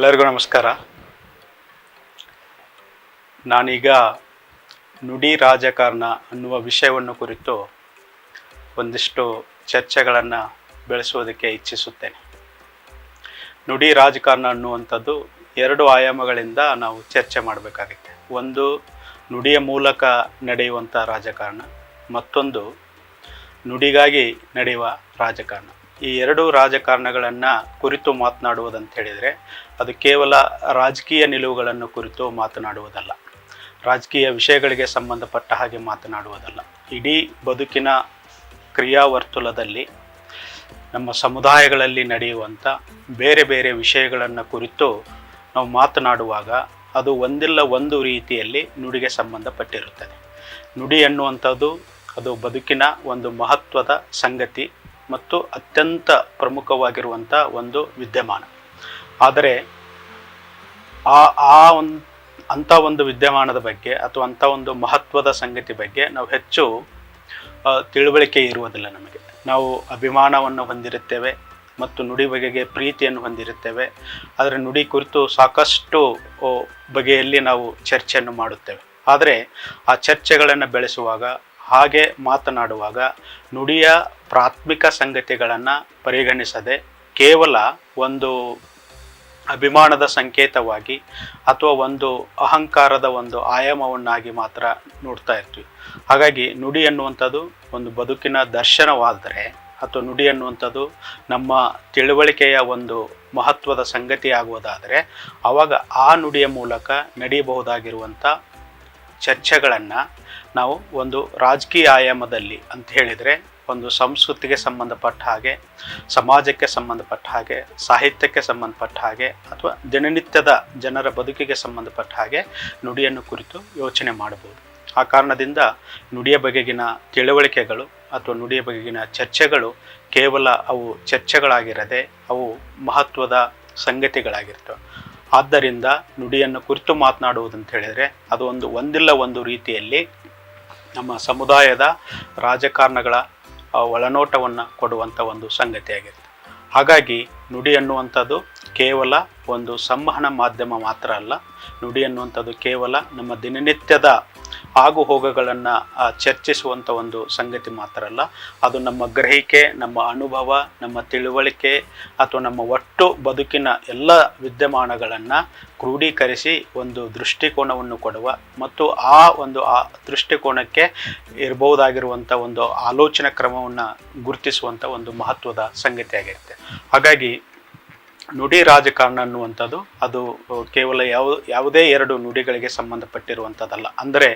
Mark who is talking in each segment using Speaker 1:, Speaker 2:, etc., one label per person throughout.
Speaker 1: ಎಲ್ಲರಿಗೂ ನಮಸ್ಕಾರ. ನಾನೀಗ ನುಡಿ ರಾಜಕಾರಣ ಅನ್ನುವ ವಿಷಯವನ್ನು ಕುರಿತು ಒಂದಿಷ್ಟು ಚರ್ಚೆಗಳನ್ನು ಬೆಳೆಸುವುದಕ್ಕೆ ಇಚ್ಛಿಸುತ್ತೇನೆ. ನುಡಿ ರಾಜಕಾರಣ ಅನ್ನುವಂಥದ್ದು ಎರಡು ಆಯಾಮಗಳಿಂದ ನಾವು ಚರ್ಚೆ ಮಾಡಬೇಕಾಗುತ್ತೆ. ಒಂದು ನುಡಿಯ ಮೂಲಕ ನಡೆಯುವಂಥ ರಾಜಕಾರಣ, ಮತ್ತೊಂದು ನುಡಿಗಾಗಿ ನಡೆಯುವ ರಾಜಕಾರಣ. ಈ ಎರಡು ರಾಜಕಾರಣಗಳನ್ನು ಕುರಿತು ಮಾತನಾಡುವುದಂತ ಹೇಳಿದರೆ, ಅದು ಕೇವಲ ರಾಜಕೀಯ ನಿಲುವುಗಳನ್ನು ಕುರಿತು ಮಾತನಾಡುವುದಲ್ಲ. ರಾಜಕೀಯ ವಿಷಯಗಳಿಗೆ ಸಂಬಂಧಪಟ್ಟ ಹಾಗೆ ಮಾತನಾಡುವುದಲ್ಲ. ಇಡೀ ಬದುಕಿನ ಕ್ರಿಯಾವರ್ತುಲದಲ್ಲಿ ನಮ್ಮ ಸಮುದಾಯಗಳಲ್ಲಿ ನಡೆಯುವಂಥ ಬೇರೆ ಬೇರೆ ವಿಷಯಗಳನ್ನು ಕುರಿತು ನಾವು ಮಾತನಾಡುವಾಗ ಅದು ಒಂದಿಲ್ಲ ಒಂದು ರೀತಿಯಲ್ಲಿ ನುಡಿಗೆ ಸಂಬಂಧಪಟ್ಟಿರುತ್ತದೆ. ನುಡಿ ಅನ್ನುವಂಥದ್ದು ಅದು ಬದುಕಿನ ಒಂದು ಮಹತ್ವದ ಸಂಗತಿ. ಮತ್ತು ಅತ್ಯಂತ ಪ್ರಮುಖವಾಗಿರುವಂಥ ಒಂದು ವಿದ್ಯಮಾನ. ಆದರೆ ಆ ಆ ಒಂದು ಅಂಥ ಒಂದು ವಿದ್ಯಮಾನದ ಬಗ್ಗೆ ಅಥವಾ ಅಂಥ ಒಂದು ಮಹತ್ವದ ಸಂಗತಿ ಬಗ್ಗೆ ನಾವು ಹೆಚ್ಚು ತಿಳುವಳಿಕೆ ಇರುವುದಿಲ್ಲ ನಮಗೆ. ನಾವು ಅಭಿಮಾನವನ್ನು ಹೊಂದಿರುತ್ತೇವೆ ಮತ್ತು ನುಡಿ ಬಗೆಗೆ ಪ್ರೀತಿಯನ್ನು ಹೊಂದಿರುತ್ತೇವೆ. ಆದರೆ ನುಡಿ ಕುರಿತು ಸಾಕಷ್ಟು ಬಗೆಯಲ್ಲಿ ನಾವು ಚರ್ಚೆಯನ್ನು ಮಾಡುತ್ತೇವೆ. ಆದರೆ ಆ ಚರ್ಚೆಗಳನ್ನು ಬೆಳೆಸುವಾಗ ಹಾಗೆ ಮಾತನಾಡುವಾಗ ನುಡಿಯ ಪ್ರಾಥಮಿಕ ಸಂಗತಿಗಳನ್ನು ಪರಿಗಣಿಸದೆ ಕೇವಲ ಒಂದು ಅಭಿಮಾನದ ಸಂಕೇತವಾಗಿ ಅಥವಾ ಒಂದು ಅಹಂಕಾರದ ಒಂದು ಆಯಾಮವನ್ನಾಗಿ ಮಾತ್ರ ನೋಡ್ತಾ ಇರ್ತೀವಿ. ಹಾಗಾಗಿ ನುಡಿ ಅನ್ನುವಂಥದ್ದು ಒಂದು ಬದುಕಿನ ದರ್ಶನವಾದರೆ ಅಥವಾ ನುಡಿ ಅನ್ನುವಂಥದ್ದು ನಮ್ಮ ತಿಳುವಳಿಕೆಯ ಒಂದು ಮಹತ್ವದ ಸಂಗತಿ ಆಗುವುದಾದರೆ ಆವಾಗ ಆ ನುಡಿಯ ಮೂಲಕ ನಡೆಯಬಹುದಾಗಿರುವಂಥ ಚರ್ಚೆಗಳನ್ನು ನಾವು ಒಂದು ರಾಜಕೀಯ ಆಯಾಮದಲ್ಲಿ ಅಂತ ಹೇಳಿದರೆ ಒಂದು ಸಂಸ್ಕೃತಿಗೆ ಸಂಬಂಧಪಟ್ಟ ಹಾಗೆ, ಸಮಾಜಕ್ಕೆ ಸಂಬಂಧಪಟ್ಟ ಹಾಗೆ, ಸಾಹಿತ್ಯಕ್ಕೆ ಸಂಬಂಧಪಟ್ಟ ಹಾಗೆ, ಅಥವಾ ದಿನನಿತ್ಯದ ಜನರ ಬದುಕಿಗೆ ಸಂಬಂಧಪಟ್ಟ ಹಾಗೆ ನುಡಿಯನ್ನು ಕುರಿತು ಯೋಚನೆ ಮಾಡಬಹುದು. ಆ ಕಾರಣದಿಂದ ನುಡಿಯ ಬಗೆಗಿನ ತಿಳುವಳಿಕೆಗಳು ಅಥವಾ ನುಡಿಯ ಬಗೆಗಿನ ಚರ್ಚೆಗಳು ಕೇವಲ ಅವು ಚರ್ಚೆಗಳಾಗಿರದೆ, ಅವು ಮಹತ್ವದ ಸಂಗತಿಗಳಾಗಿರ್ತವೆ. ಆದ್ದರಿಂದ ನುಡಿಯನ್ನು ಕುರಿತು ಮಾತನಾಡುವುದಂತ ಹೇಳಿದರೆ ಅದು ಒಂದು ಒಂದಿಲ್ಲ ಒಂದು ರೀತಿಯಲ್ಲಿ ನಮ್ಮ ಸಮುದಾಯದ ರಾಜಕಾರಣಗಳ ಒಳನೋಟವನ್ನು ಕೊಡುವಂಥ ಒಂದು ಸಂಗತಿಯಾಗಿರುತ್ತೆ. ಹಾಗಾಗಿ ನುಡಿ ಅನ್ನುವಂಥದ್ದು ಕೇವಲ ಒಂದು ಸಂವಹನ ಮಾಧ್ಯಮ ಮಾತ್ರ ಅಲ್ಲ. ನುಡಿ ಅನ್ನುವಂಥದ್ದು ಕೇವಲ ನಮ್ಮ ದಿನನಿತ್ಯದ ಆಗು ಹೋಗಗಳನ್ನು ಚರ್ಚಿಸುವಂಥ ಒಂದು ಸಂಗತಿ ಮಾತ್ರ ಅಲ್ಲ. ಅದು ನಮ್ಮ ಗ್ರಹಿಕೆ, ನಮ್ಮ ಅನುಭವ, ನಮ್ಮ ತಿಳುವಳಿಕೆ ಅಥವಾ ನಮ್ಮ ಒಟ್ಟು ಬದುಕಿನ ಎಲ್ಲ ವಿದ್ಯಮಾನಗಳನ್ನು ಕ್ರೋಢೀಕರಿಸಿ ಒಂದು ದೃಷ್ಟಿಕೋನವನ್ನು ಕೊಡುವ ಮತ್ತು ಆ ಒಂದು, ಆ ದೃಷ್ಟಿಕೋನಕ್ಕೆ ಇರಬಹುದಾಗಿರುವಂಥ ಒಂದು ಆಲೋಚನಾ ಕ್ರಮವನ್ನು ಗುರುತಿಸುವಂಥ ಒಂದು ಮಹತ್ವದ ಸಂಗತಿಯಾಗಿರುತ್ತೆ. ಹಾಗಾಗಿ ನುಡಿ ರಾಜಕಾರಣ ಅನ್ನುವಂಥದ್ದು, ಅದು ಕೇವಲ ಯಾವ, ಯಾವುದೇ ಎರಡು ನುಡಿಗಳಿಗೆ ಸಂಬಂಧಪಟ್ಟಿರುವಂಥದ್ದಲ್ಲ. ಅಂದರೆ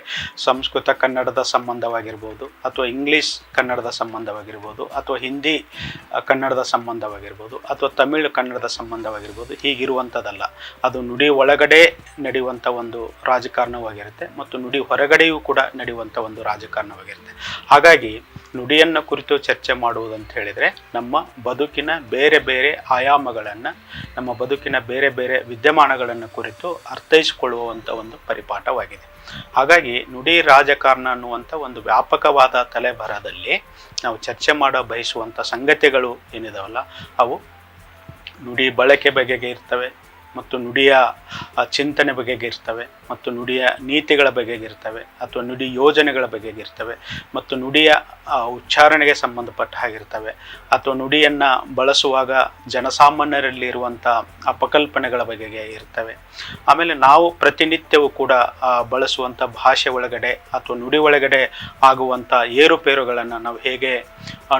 Speaker 1: ಸಂಸ್ಕೃತ ಕನ್ನಡದ ಸಂಬಂಧವಾಗಿರ್ಬೋದು, ಅಥವಾ ಇಂಗ್ಲೀಷ್ ಕನ್ನಡದ ಸಂಬಂಧವಾಗಿರ್ಬೋದು, ಅಥವಾ ಹಿಂದಿ ಕನ್ನಡದ ಸಂಬಂಧವಾಗಿರ್ಬೋದು, ಅಥವಾ ತಮಿಳು ಕನ್ನಡದ ಸಂಬಂಧವಾಗಿರ್ಬೋದು, ಹೀಗಿರುವಂಥದ್ದಲ್ಲ. ಅದು ನುಡಿ ಒಳಗಡೆ ನಡೆಯುವಂಥ ಒಂದು ರಾಜಕಾರಣವಾಗಿರುತ್ತೆ, ಮತ್ತು ನುಡಿ ಹೊರಗಡೆಯೂ ಕೂಡ ನಡೆಯುವಂಥ ಒಂದು ರಾಜಕಾರಣವಾಗಿರುತ್ತೆ. ಹಾಗಾಗಿ ನುಡಿಯನ್ನು ಕುರಿತು ಚರ್ಚೆ ಮಾಡುವುದಂತ ಹೇಳಿದರೆ ನಮ್ಮ ಬದುಕಿನ ಬೇರೆ ಬೇರೆ ಆಯಾಮಗಳನ್ನು, ನಮ್ಮ ಬದುಕಿನ ಬೇರೆ ಬೇರೆ ವಿದ್ಯಮಾನಗಳನ್ನು ಕುರಿತು ಅರ್ಥೈಸಿಕೊಳ್ಳುವಂಥ ಒಂದು ಪರಿಪಾಠವಾಗಿದೆ. ಹಾಗಾಗಿ ನುಡಿ ರಾಜಕಾರಣ ಅನ್ನುವಂಥ ಒಂದು ವ್ಯಾಪಕವಾದ ತಲೆಬರದಲ್ಲಿ ನಾವು ಚರ್ಚೆ ಮಾಡ ಬಯಸುವಂಥ ಸಂಗತಿಗಳು ಏನಿದಾವಲ್ಲ, ಅವು ನುಡಿ ಬಳಕೆ ಬಗೆಗೆ ಇರ್ತವೆ ಮತ್ತು ನುಡಿಯ ಚಿಂತನೆ ಬಗೆಗಿರ್ತವೆ ಮತ್ತು ನುಡಿಯ ನೀತಿಗಳ ಬಗೆಗಿರ್ತವೆ ಅಥವಾ ನುಡಿ ಯೋಜನೆಗಳ ಬಗೆಗಿರ್ತವೆ ಮತ್ತು ನುಡಿಯ ಉಚ್ಚಾರಣೆಗೆ ಸಂಬಂಧಪಟ್ಟ ಹಾಗಿರ್ತವೆ ಅಥವಾ ನುಡಿಯನ್ನು ಬಳಸುವಾಗ ಜನಸಾಮಾನ್ಯರಲ್ಲಿ ಇರುವಂಥ ಅಪಕಲ್ಪನೆಗಳ ಬಗೆಗೆ ಇರ್ತವೆ. ಆಮೇಲೆ ನಾವು ಪ್ರತಿನಿತ್ಯವೂ ಕೂಡ ಬಳಸುವಂಥ ಭಾಷೆ ಒಳಗಡೆ ಅಥವಾ ನುಡಿ ಒಳಗಡೆ ಆಗುವಂಥ ಏರುಪೇರುಗಳನ್ನು ನಾವು ಹೇಗೆ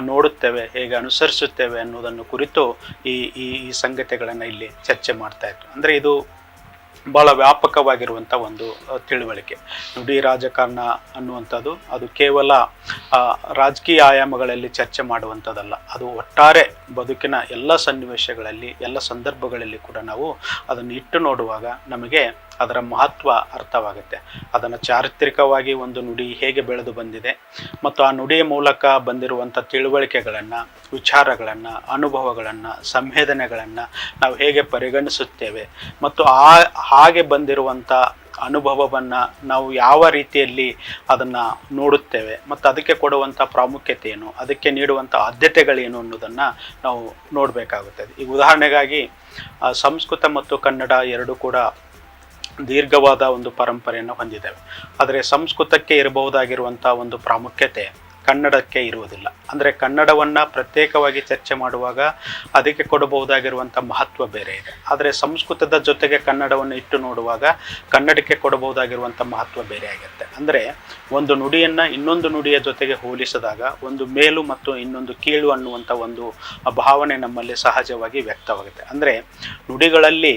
Speaker 1: ನೋಡುತ್ತೇವೆ, ಹೇಗೆ ಅನುಸರಿಸುತ್ತೇವೆ ಅನ್ನೋದನ್ನು ಕುರಿತು ಈ ಈ ಸಂಗತಿಗಳನ್ನು ಇಲ್ಲಿ ಚರ್ಚೆ ಮಾಡ್ತಾ ಇತ್ತು ಅಂದರೆ ಇದು ಭಾಳ ವ್ಯಾಪಕವಾಗಿರುವಂಥ ಒಂದು ತಿಳುವಳಿಕೆ. ನುಡಿ ರಾಜಕಾರಣ ಅನ್ನುವಂಥದ್ದು, ಅದು ಕೇವಲ ರಾಜಕೀಯ ಆಯಾಮಗಳಲ್ಲಿ ಚರ್ಚೆ ಮಾಡುವಂಥದ್ದಲ್ಲ. ಅದು ಒಟ್ಟಾರೆ ಬದುಕಿನ ಎಲ್ಲ ಸನ್ನಿವೇಶಗಳಲ್ಲಿ, ಎಲ್ಲ ಸಂದರ್ಭಗಳಲ್ಲಿ ಕೂಡ ನಾವು ಅದನ್ನು ಇಟ್ಟು ನೋಡುವಾಗ ನಮಗೆ ಅದರ ಮಹತ್ವ ಅರ್ಥವಾಗುತ್ತೆ. ಅದನ್ನು ಚಾರಿತ್ರಿಕವಾಗಿ ಒಂದು ನುಡಿ ಹೇಗೆ ಬೆಳೆದು ಬಂದಿದೆ ಮತ್ತು ಆ ನುಡಿಯ ಮೂಲಕ ಬಂದಿರುವಂಥ ತಿಳುವಳಿಕೆಗಳನ್ನು, ವಿಚಾರಗಳನ್ನು, ಅನುಭವಗಳನ್ನು, ಸಂವೇದನೆಗಳನ್ನು ನಾವು ಹೇಗೆ ಪರಿಗಣಿಸುತ್ತೇವೆ ಮತ್ತು ಆ, ಹಾಗೆ ಬಂದಿರುವಂಥ ಅನುಭವವನ್ನು ನಾವು ಯಾವ ರೀತಿಯಲ್ಲಿ ಅದನ್ನು ನೋಡುತ್ತೇವೆ ಮತ್ತು ಅದಕ್ಕೆ ಕೊಡುವಂಥ ಪ್ರಾಮುಖ್ಯತೆ ಏನು, ಅದಕ್ಕೆ ನೀಡುವಂಥ ಆದ್ಯತೆಗಳೇನು ಅನ್ನೋದನ್ನು ನಾವು ನೋಡಬೇಕಾಗುತ್ತದೆ. ಈಗ ಉದಾಹರಣೆಗಾಗಿ ಸಂಸ್ಕೃತ ಮತ್ತು ಕನ್ನಡ ಎರಡೂ ಕೂಡ ದೀರ್ಘವಾದ ಒಂದು ಪರಂಪರೆಯನ್ನು ಹೊಂದಿದ್ದೇವೆ. ಆದರೆ ಸಂಸ್ಕೃತಕ್ಕೆ ಇರಬಹುದಾಗಿರುವಂಥ ಒಂದು ಪ್ರಾಮುಖ್ಯತೆ ಕನ್ನಡಕ್ಕೆ ಇರುವುದಿಲ್ಲ. ಅಂದರೆ ಕನ್ನಡವನ್ನು ಪ್ರತ್ಯೇಕವಾಗಿ ಚರ್ಚೆ ಮಾಡುವಾಗ ಅದಕ್ಕೆ ಕೊಡಬಹುದಾಗಿರುವಂಥ ಮಹತ್ವ ಬೇರೆ ಇದೆ. ಆದರೆ ಸಂಸ್ಕೃತದ ಜೊತೆಗೆ ಕನ್ನಡವನ್ನು ಇಟ್ಟು ನೋಡುವಾಗ ಕನ್ನಡಕ್ಕೆ ಕೊಡಬಹುದಾಗಿರುವಂಥ ಮಹತ್ವ ಬೇರೆ ಆಗುತ್ತೆ ಅಂದರೆ ಒಂದು ನುಡಿಯನ್ನು ಇನ್ನೊಂದು ನುಡಿಯ ಜೊತೆಗೆ ಹೋಲಿಸಿದಾಗ ಒಂದು ಮೇಲು ಮತ್ತು ಇನ್ನೊಂದು ಕೀಳು ಅನ್ನುವಂಥ ಒಂದು ಭಾವನೆ ನಮ್ಮಲ್ಲಿ ಸಹಜವಾಗಿ ವ್ಯಕ್ತವಾಗುತ್ತೆ. ಅಂದರೆ ನುಡಿಗಳಲ್ಲಿ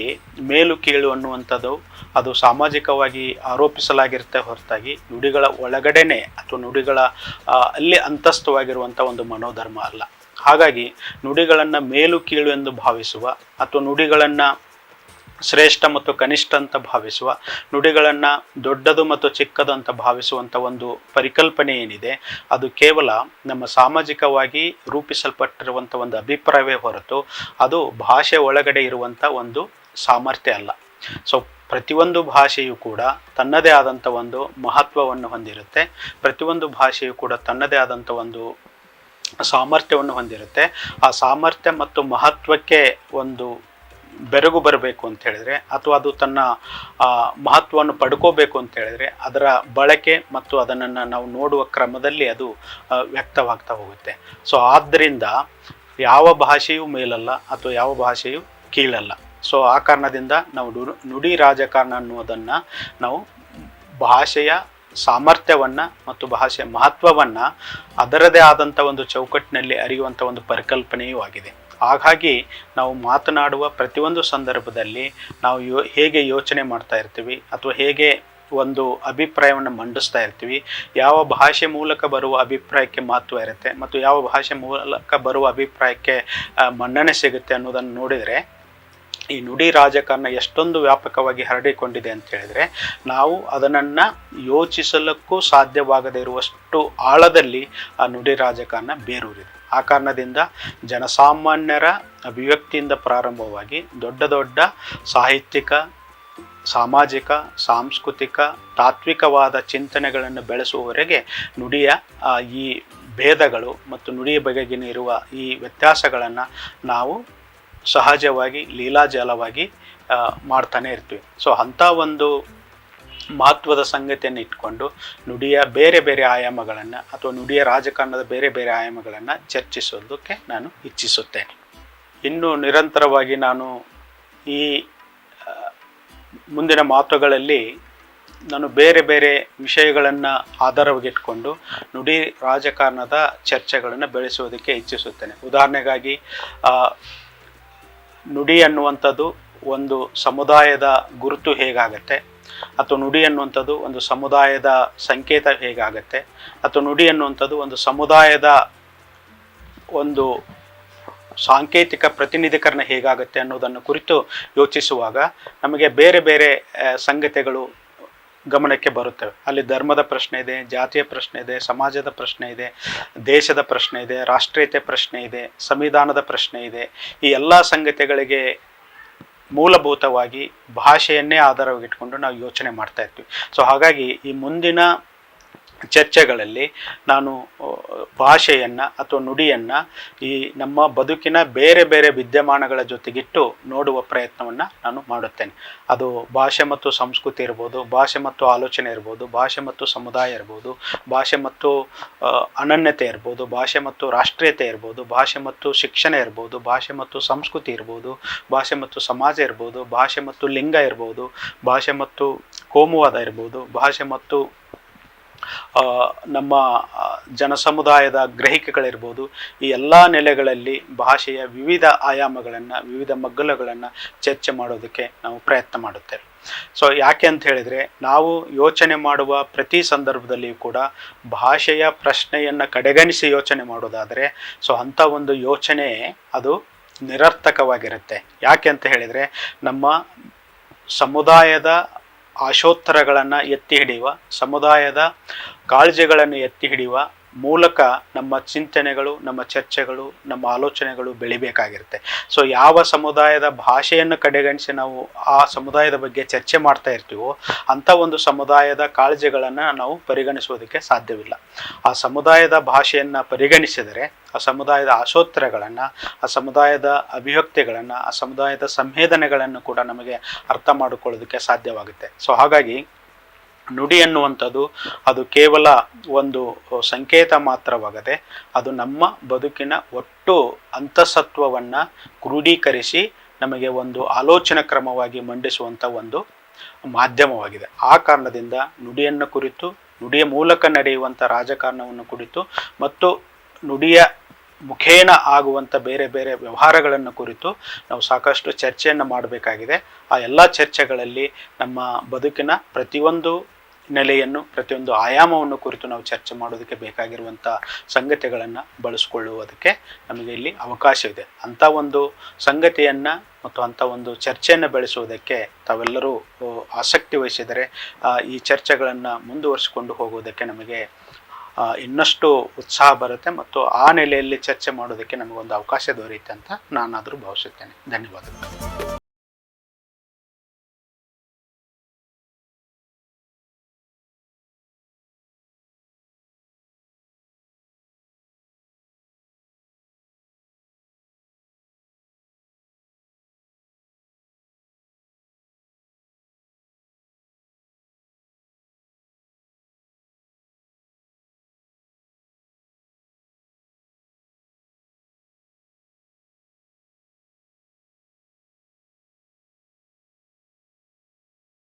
Speaker 1: ಮೇಲು ಕೀಳು ಅನ್ನುವಂಥದ್ದು ಅದು ಸಾಮಾಜಿಕವಾಗಿ ಆರೋಪಿಸಲಾಗಿರುತ್ತೆ ಹೊರತಾಗಿ ನುಡಿಗಳ ಒಳಗಡೆನೆ ಅಥವಾ ನುಡಿಗಳ ಅಲ್ಲಿ ಅಂತಸ್ತವಾಗಿರುವಂಥ ಒಂದು ಮನೋಧರ್ಮ ಅಲ್ಲ. ಹಾಗಾಗಿ ನುಡಿಗಳನ್ನು ಮೇಲು ಕೀಳು ಎಂದು ಭಾವಿಸುವ ಅಥವಾ ನುಡಿಗಳನ್ನು ಶ್ರೇಷ್ಠ ಮತ್ತು ಕನಿಷ್ಠ ಅಂತ ಭಾವಿಸುವ, ನುಡಿಗಳನ್ನು ದೊಡ್ಡದು ಮತ್ತು ಚಿಕ್ಕದು ಅಂತ ಭಾವಿಸುವಂಥ ಒಂದು ಪರಿಕಲ್ಪನೆ ಏನಿದೆ, ಅದು ಕೇವಲ ನಮ್ಮ ಸಾಮಾಜಿಕವಾಗಿ ರೂಪಿಸಲ್ಪಟ್ಟಿರುವಂಥ ಒಂದು ಅಭಿಪ್ರಾಯವೇ ಹೊರತು ಅದು ಭಾಷೆ ಒಳಗಡೆ ಇರುವಂಥ ಒಂದು ಸಾಮರ್ಥ್ಯ ಅಲ್ಲ. ಸೊ ಪ್ರತಿಯೊಂದು ಭಾಷೆಯು ಕೂಡ ತನ್ನದೇ ಆದಂಥ ಒಂದು ಮಹತ್ವವನ್ನು ಹೊಂದಿರುತ್ತೆ. ಪ್ರತಿಯೊಂದು ಭಾಷೆಯು ಕೂಡ ತನ್ನದೇ ಆದಂಥ ಒಂದು ಸಾಮರ್ಥ್ಯವನ್ನು ಹೊಂದಿರುತ್ತೆ. ಆ ಸಾಮರ್ಥ್ಯ ಮತ್ತು ಮಹತ್ವಕ್ಕೆ ಒಂದು ಬೆರಗು ಬರಬೇಕು ಅಂತ ಹೇಳಿದ್ರೆ, ಅಥವಾ ಅದು ತನ್ನ ಮಹತ್ವವನ್ನು ಪಡ್ಕೋಬೇಕು ಅಂತ ಹೇಳಿದ್ರೆ, ಅದರ ಬಳಕೆ ಮತ್ತು ಅದನ್ನು ನಾವು ನೋಡುವ ಕ್ರಮದಲ್ಲಿ ಅದು ವ್ಯಕ್ತವಾಗ್ತಾ ಹೋಗುತ್ತೆ. ಸೊ ಆದ್ದರಿಂದ ಯಾವ ಭಾಷೆಯೂ ಮೇಲಲ್ಲ ಅಥವಾ ಯಾವ ಭಾಷೆಯೂ ಕೀಳಲ್ಲ. ಸೊ ಆ ಕಾರಣದಿಂದ ನಾವು ನುಡಿ ರಾಜಕಾರಣ ಅನ್ನುವುದನ್ನು ನಾವು ಭಾಷೆಯ ಸಾಮರ್ಥ್ಯವನ್ನು ಮತ್ತು ಭಾಷೆಯ ಮಹತ್ವವನ್ನು ಅದರದೇ ಆದಂಥ ಒಂದು ಚೌಕಟ್ಟಿನಲ್ಲಿ ಅರಿಯುವಂಥ ಒಂದು ಪರಿಕಲ್ಪನೆಯೂ ಆಗಿದೆ. ಹಾಗಾಗಿ ನಾವು ಮಾತನಾಡುವ ಪ್ರತಿಯೊಂದು ಸಂದರ್ಭದಲ್ಲಿ ನಾವು ಯೋ, ಹೇಗೆ ಯೋಚನೆ ಮಾಡ್ತಾ ಇರ್ತೀವಿ ಅಥವಾ ಹೇಗೆ ಒಂದು ಅಭಿಪ್ರಾಯವನ್ನು ಮಂಡಿಸ್ತಾ ಇರ್ತೀವಿ, ಯಾವ ಭಾಷೆ ಮೂಲಕ ಬರುವ ಅಭಿಪ್ರಾಯಕ್ಕೆ ಮಹತ್ವ ಇರುತ್ತೆ ಮತ್ತು ಯಾವ ಭಾಷೆ ಮೂಲಕ ಬರುವ ಅಭಿಪ್ರಾಯಕ್ಕೆ ಮನ್ನಣೆ ಸಿಗುತ್ತೆ ಅನ್ನೋದನ್ನು ನೋಡಿದರೆ ಈ ನುಡಿ ರಾಜಕಾರಣ ಎಷ್ಟೊಂದು ವ್ಯಾಪಕವಾಗಿ ಹರಡಿಕೊಂಡಿದೆ ಅಂತ ಹೇಳಿದ್ರೆ, ನಾವು ಅದನ್ನು ಯೋಚಿಸಲಕ್ಕೂ ಸಾಧ್ಯವಾಗದೇ ಇರುವಷ್ಟು ಆಳದಲ್ಲಿ ಆ ನುಡಿ ರಾಜಕಾರಣ ಬೇರೂರಿದೆ. ಆ ಕಾರಣದಿಂದ ಜನಸಾಮಾನ್ಯರ ಅಭಿವ್ಯಕ್ತಿಯಿಂದ ಪ್ರಾರಂಭವಾಗಿ ದೊಡ್ಡ ದೊಡ್ಡ ಸಾಹಿತ್ಯಿಕ, ಸಾಮಾಜಿಕ, ಸಾಂಸ್ಕೃತಿಕ, ತಾತ್ವಿಕವಾದ ಚಿಂತನೆಗಳನ್ನು ಬೆಳೆಸುವವರೆಗೆ ನುಡಿಯ ಈ ಭೇದಗಳು ಮತ್ತು ನುಡಿಯ ಬಗೆಗಿನ ಇರುವ ಈ ವ್ಯತ್ಯಾಸಗಳನ್ನು ನಾವು ಸಹಜವಾಗಿ, ಲೀಲಾಜಾಲವಾಗಿ ಮಾಡ್ತಾನೆ ಇರ್ತೀವಿ. ಸೊ ಅಂಥ ಒಂದು ಮಹತ್ವದ ಸಂಗತಿಯನ್ನು ಇಟ್ಕೊಂಡು ನುಡಿಯ ಬೇರೆ ಬೇರೆ ಆಯಾಮಗಳನ್ನು ಅಥವಾ ನುಡಿಯ ರಾಜಕಾರಣದ ಬೇರೆ ಬೇರೆ ಆಯಾಮಗಳನ್ನು ಚರ್ಚಿಸೋದಕ್ಕೆ ನಾನು ಇಚ್ಛಿಸುತ್ತೇನೆ. ಇನ್ನು ನಿರಂತರವಾಗಿ ನಾನು ಈ ಮುಂದಿನ ಮಾತುಗಳಲ್ಲಿ ನಾನು ಬೇರೆ ಬೇರೆ ವಿಷಯಗಳನ್ನು ಆಧಾರವಾಗಿಟ್ಕೊಂಡು ನುಡಿ ರಾಜಕಾರಣದ ಚರ್ಚೆಗಳನ್ನು ಬೆಳೆಸುವುದಕ್ಕೆ ಇಚ್ಛಿಸುತ್ತೇನೆ. ಉದಾಹರಣೆಗಾಗಿ ನುಡಿ ಅನ್ನುವಂಥದ್ದು ಒಂದು ಸಮುದಾಯದ ಗುರುತು ಹೇಗಾಗತ್ತೆ? ಅಥವಾ ನುಡಿ ಅನ್ನುವಂಥದ್ದು ಒಂದು ಸಮುದಾಯದ ಸಂಕೇತ ಹೇಗಾಗತ್ತೆ? ಅಥವಾ ನುಡಿ ಅನ್ನುವಂಥದ್ದು ಒಂದು ಸಮುದಾಯದ ಒಂದು ಸಾಂಕೇತಿಕ ಪ್ರತಿನಿಧಿಕರಣ ಹೇಗಾಗುತ್ತೆ ಅನ್ನೋದನ್ನು ಕುರಿತು ಯೋಚಿಸುವಾಗ ನಮಗೆ ಬೇರೆ ಬೇರೆ ಸಂಗತಿಗಳು ಗಮನಕ್ಕೆ ಬರುತ್ತವೆ ಅಲ್ಲಿ ಧರ್ಮದ ಪ್ರಶ್ನೆ ಇದೆ, ಜಾತಿಯ ಪ್ರಶ್ನೆ ಇದೆ, ಸಮಾಜದ ಪ್ರಶ್ನೆ ಇದೆ, ದೇಶದ ಪ್ರಶ್ನೆ ಇದೆ, ರಾಷ್ಟ್ರೀಯತೆ ಪ್ರಶ್ನೆ ಇದೆ, ಸಂವಿಧಾನದ ಪ್ರಶ್ನೆ ಇದೆ. ಈ ಎಲ್ಲ ಸಂಗತಿಗಳಿಗೆ ಮೂಲಭೂತವಾಗಿ ಭಾಷೆಯನ್ನೇ ಆಧಾರವಾಗಿಟ್ಕೊಂಡು ನಾವು ಯೋಚನೆ ಮಾಡ್ತಾ ಇರ್ತೀವಿ ಸೊ ಹಾಗಾಗಿ ಈ ಮುಂದಿನ ಚರ್ಚೆಗಳಲ್ಲಿ ನಾನು ಭಾಷೆಯನ್ನು ಅಥವಾ ನುಡಿಯನ್ನು ಈ ನಮ್ಮ ಬದುಕಿನ ಬೇರೆ ಬೇರೆ ವಿದ್ಯಮಾನಗಳ ಜೊತೆಗಿಟ್ಟು ನೋಡುವ ಪ್ರಯತ್ನವನ್ನು ನಾನು ಮಾಡುತ್ತೇನೆ ಅದು ಭಾಷೆ ಮತ್ತು ಸಂಸ್ಕೃತಿ ಇರ್ಬೋದು ಭಾಷೆ ಮತ್ತು ಆಲೋಚನೆ ಇರ್ಬೋದು ಭಾಷೆ ಮತ್ತು ಸಮುದಾಯ ಇರ್ಬೋದು ಭಾಷೆ ಮತ್ತು ಅನನ್ಯತೆ ಇರ್ಬೋದು ಭಾಷೆ ಮತ್ತು ರಾಷ್ಟ್ರೀಯತೆ ಇರ್ಬೋದು ಭಾಷೆ ಮತ್ತು ಶಿಕ್ಷಣ ಇರ್ಬೋದು ಭಾಷೆ ಮತ್ತು ಸಂಸ್ಕೃತಿ ಇರ್ಬೋದು ಭಾಷೆ ಮತ್ತು ಸಮಾಜ ಇರ್ಬೋದು ಭಾಷೆ ಮತ್ತು ಲಿಂಗ ಇರ್ಬೋದು ಭಾಷೆ ಮತ್ತು ಕೋಮುವಾದ ಇರ್ಬೋದು ಭಾಷೆ ಮತ್ತು ನಮ್ಮ ಜನ ಜನಸಮುದಾಯದ ಗ್ರಹಿಕೆಗಳಿರ್ಬೋದು, ಈ ಎಲ್ಲ ನೆಲೆಗಳಲ್ಲಿ ಭಾಷೆಯ ವಿವಿಧ ಆಯಾಮಗಳನ್ನು, ವಿವಿಧ ಮಗ್ಗಲಗಳನ್ನು ಚರ್ಚೆ ಮಾಡೋದಕ್ಕೆ ನಾವು ಪ್ರಯತ್ನ ಮಾಡುತ್ತೇವೆ. ಸೊ ಯಾಕೆ ಅಂತ ಹೇಳಿದರೆ, ನಾವು ಯೋಚನೆ ಮಾಡುವ ಪ್ರತಿ ಸಂದರ್ಭದಲ್ಲಿಯೂ ಕೂಡ ಭಾಷೆಯ ಪ್ರಶ್ನೆಯನ್ನು ಕಡೆಗಣಿಸಿ ಯೋಚನೆ ಮಾಡೋದಾದರೆ ಸೊ ಅಂಥ ಒಂದು ಯೋಚನೆ ಅದು ನಿರರ್ಥಕವಾಗಿರುತ್ತೆ. ಯಾಕೆ ಅಂತ ಹೇಳಿದರೆ, ನಮ್ಮ ಸಮುದಾಯದ ಆಶೋತ್ತರಗಳನ್ನು ಎತ್ತಿ ಹಿಡಿಯುವ ಸಮುದಾಯದ ಕಾಳಜಿಗಳನ್ನು ಎತ್ತಿ ಹಿಡಿಯುವ ಮೂಲಕ ನಮ್ಮ ಚಿಂತನೆಗಳು, ನಮ್ಮ ಚರ್ಚೆಗಳು, ನಮ್ಮ ಆಲೋಚನೆಗಳು ಬೆಳಿಬೇಕಾಗಿರುತ್ತೆ. ಸೊ ಯಾವ ಸಮುದಾಯದ ಭಾಷೆಯನ್ನು ಕಡೆಗಣಿಸಿ ನಾವು ಆ ಸಮುದಾಯದ ಬಗ್ಗೆ ಚರ್ಚೆ ಮಾಡ್ತಾ ಇರ್ತೀವೋ, ಅಂಥ ಒಂದು ಸಮುದಾಯದ ಕಾಳಜಿಗಳನ್ನು ನಾವು ಪರಿಗಣಿಸುವುದಕ್ಕೆ ಸಾಧ್ಯವಿಲ್ಲ. ಆ ಸಮುದಾಯದ ಭಾಷೆಯನ್ನು ಪರಿಗಣಿಸಿದರೆ, ಆ ಸಮುದಾಯದ ಆಶೋತ್ತರಗಳನ್ನು, ಆ ಸಮುದಾಯದ ಅಭಿವ್ಯಕ್ತಿಗಳನ್ನು, ಆ ಸಮುದಾಯದ ಸಂವೇದನೆಗಳನ್ನು ಕೂಡ ನಮಗೆ ಅರ್ಥ ಮಾಡಿಕೊಳ್ಳೋದಕ್ಕೆ ಸಾಧ್ಯವಾಗುತ್ತೆ. ಸೊ ಹಾಗಾಗಿ ನುಡಿ ಅನ್ನುವಂಥದ್ದು ಅದು ಕೇವಲ ಒಂದು ಸಂಕೇತ ಮಾತ್ರವಾಗದೆ, ಅದು ನಮ್ಮ ಬದುಕಿನ ಒಟ್ಟು ಅಂತಸತ್ವವನ್ನು ಕ್ರೋಢೀಕರಿಸಿ ನಮಗೆ ಒಂದು ಆಲೋಚನಾ ಕ್ರಮವಾಗಿ ಮಂಡಿಸುವಂಥ ಒಂದು ಮಾಧ್ಯಮವಾಗಿದೆ. ಆ ಕಾರಣದಿಂದ ನುಡಿಯನ್ನು ಕುರಿತು, ನುಡಿಯ ಮೂಲಕ ನಡೆಯುವಂಥ ರಾಜಕಾರಣವನ್ನು ಕುರಿತು ಮತ್ತು ನುಡಿಯ ಮುಖೇನ ಆಗುವಂಥ ಬೇರೆ ಬೇರೆ ವ್ಯವಹಾರಗಳನ್ನು ಕುರಿತು ನಾವು ಸಾಕಷ್ಟು ಚರ್ಚೆಯನ್ನು ಮಾಡಬೇಕಾಗಿದೆ. ಆ ಎಲ್ಲ ಚರ್ಚೆಗಳಲ್ಲಿ ನಮ್ಮ ಬದುಕಿನ ಪ್ರತಿಯೊಂದು ನೆಲೆಯನ್ನು ಪ್ರತಿಯೊಂದು ಆಯಾಮವನ್ನು ಕುರಿತು ನಾವು ಚರ್ಚೆ ಮಾಡೋದಕ್ಕೆ ಬೇಕಾಗಿರುವಂಥ ಸಂಗತಿಗಳನ್ನು ಬಳಸ್ಕೊಳ್ಳುವುದಕ್ಕೆ ನಮಗೆ ಇಲ್ಲಿ ಅವಕಾಶವಿದೆ. ಅಂಥ ಒಂದು ಸಂಗತಿಯನ್ನು ಮತ್ತು ಅಂಥ ಒಂದು ಚರ್ಚೆಯನ್ನು ಬೆಳೆಸುವುದಕ್ಕೆ ತಾವೆಲ್ಲರೂ ಆಸಕ್ತಿ ವಹಿಸಿದರೆ ಈ ಚರ್ಚೆಗಳನ್ನು ಮುಂದುವರಿಸಿಕೊಂಡು ಹೋಗುವುದಕ್ಕೆ ನಮಗೆ ಇನ್ನಷ್ಟು ಉತ್ಸಾಹ ಬರುತ್ತೆ ಮತ್ತು ಆ ನೆಲೆಯಲ್ಲಿ ಚರ್ಚೆ ಮಾಡೋದಕ್ಕೆ ನಮಗೊಂದು ಅವಕಾಶ ದೊರೆಯುತ್ತೆ ಅಂತ ನಾನಾದರೂ ಭಾವಿಸುತ್ತೇನೆ. ಧನ್ಯವಾದಗಳು.